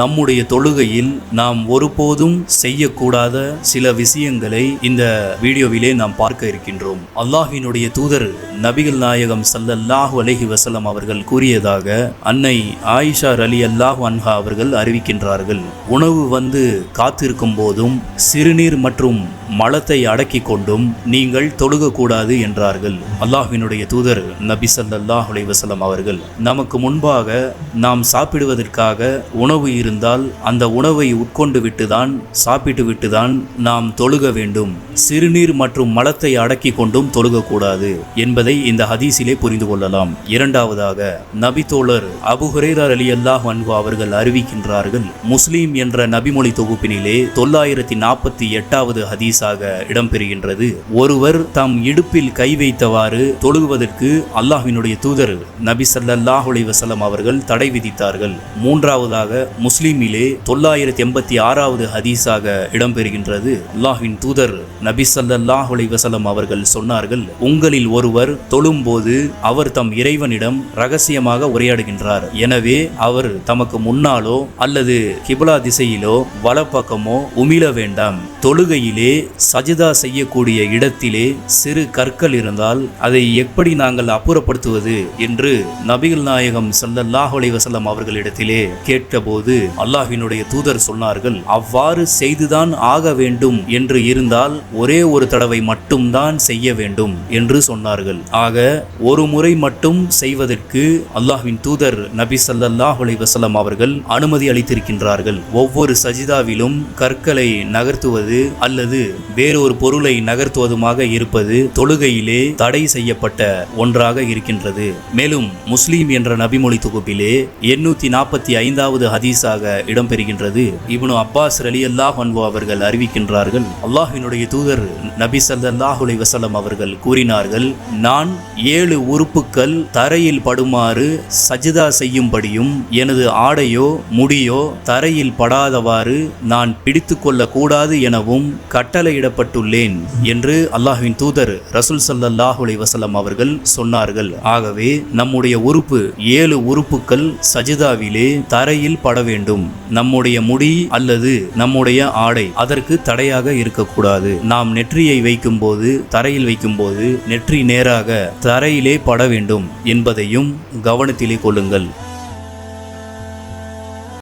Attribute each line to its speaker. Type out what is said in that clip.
Speaker 1: நம்முடைய தொழுகையில் நாம் ஒருபோதும் செய்யக்கூடாத சில விஷயங்களை இந்த வீடியோவிலே நாம் பார்க்க இருக்கின்றோம். அல்லாஹினுடைய தூதர் நபிகள் நாயகம் சல்லல்லாஹு அலஹி வசலம் அவர்கள் கூறியதாக அன்னை ஆயிஷா அலி அல்லாஹ் அன்ஹா அவர்கள் அறிவிக்கின்றார்கள். உணவு வந்து காத்திருக்கும் போதும் சிறுநீர் மற்றும் மலத்தை அடக்கி கொண்டும் நீங்கள் தொழுகக்கூடாது என்றார்கள். அல்லாஹினுடைய தூதர் நபி ஸல்லல்லாஹு அலி வசலம் அவர்கள் நமக்கு முன்பாக நாம் சாப்பிடுவதற்காக உணவு இருந்தால் அந்த உணவை உட்கொண்டு விட்டுதான் சாப்பிட்டு விட்டுதான் நாம் தொழுக வேண்டும். சிறுநீர் மற்றும் மலத்தை அடக்கிக் கொண்டும் தொழுகக்கூடாது என்பதை இந்த ஹதீஸிலே புரிந்து கொள்ளலாம். இரண்டாவதாக நபி தோழர் அபு அலி அல்லாஹ் அன்பு அவர்கள் அறிவிக்கின்றார்கள் முஸ்லீம் என்ற நபிமொழி தொகுப்பினிலே தொள்ளாயிரத்தி நாற்பத்தி எட்டாவது ஹதீஸாக இடம்பெறுகின்றது. ஒருவர் தம் இடுப்பில் கை வைத்தவாறு தொழுகுவதற்கு அல்லாஹினுடைய தூதர் நபி சல்லாஹ் அலி வசலம் அவர்கள் தடை விதித்தார்கள். மூன்றாவதாக முஸ்லீமிலே தொள்ளாயிரத்தி எண்பத்தி ஆறாவது ஹதீஸாக இடம்பெறுகின்றது. அல்லாஹின் தூதர் நபி ஸல்லல்லாஹு வசலம் அவர்கள் சொன்னார்கள் உங்களில் ஒருவர் தொழும்போது அவர் தம் இறைவனிடம் ரகசியமாக உரையாடுகின்றார். எனவே அவர் தமக்கு முன்னாலோ அல்லது கிபலா திசையிலோ வலப்பக்கமோ உமிழ வேண்டாம். தொழுகையிலே சஜிதா செய்யக்கூடிய இடத்திலே சிறு கற்கள் இருந்தால் அதை எப்படி நாங்கள் அப்புறப்படுத்துவது? என்று நபிகள் நாயகம் ஸல்லல்லாஹு வசலம் அவர்களிடத்திலே கேட்டபோது அல்லாஹினுடைய தூதர் சொன்னார்கள் அவ்வாறு செய்துதான் ஆக வேண்டும் என்று இருந்தால் ஒரே ஒரு தடவை மட்டும்தான் செய்ய வேண்டும் என்று சொன்னார்கள். ஆக ஒரு முறை மட்டும் செய்வதற்கு அல்லாஹின் தூதர் நபி ஸல்லல்லாஹு வசலம் அவர்கள் அனுமதி அளித்திருக்கின்றார்கள். ஒவ்வொரு சஜிதாவிலும் கற்களை நகர்த்துவது அல்லது வேறொரு பொருளை நகர்த்துவதுமாக இருப்பது தொழுகையிலே தடை செய்யப்பட்ட ஒன்றாக இருக்கின்றது. மேலும் முஸ்லீம் என்ற நபிமொழி தொகுப்பிலே எண்ணூத்தி நாற்பத்தி ஐந்தாவது ஹதீஸாக இடம்பெறுகின்றது. இவனு அப்பாஸ் அலி அல்லாஹ் அன்ஹு அவர்கள் அறிவிக்கின்றார்கள் அல்லாஹினுடைய தூதர் நபி சல்லாஹுலை வசலம் அவர்கள் கூறினார்கள் நான் ஏழு உறுப்புக்கள் தரையில் படுமாறு சஜிதா செய்யும்படியும் எனது ஆடையோ முடியோ தரையில் படாதவாறு நான் பிடித்து கொள்ளக்கூடாது எனவும் கட்டளையிடப்பட்டுள்ளேன் என்று அல்லாஹின் தூதர் ரசூல் சல்லாஹுலை வசலம் அவர்கள் சொன்னார்கள். ஆகவே நம்முடைய உறுப்பு ஏழு உறுப்புக்கள் சஜிதாவிலே தரையில் பட வேண்டும் நம்முடைய முடி அல்லது நம்முடைய ஆடை அதற்கு தடையாக இருக்கக்கூடாது. நாம் நெற்றியை வைக்கும்போது தரையில் வைக்கும்போது நெற்றி நேராக தரையிலே பட வேண்டும் என்பதையும் கவனத்திலே கொள்ளுங்கள்.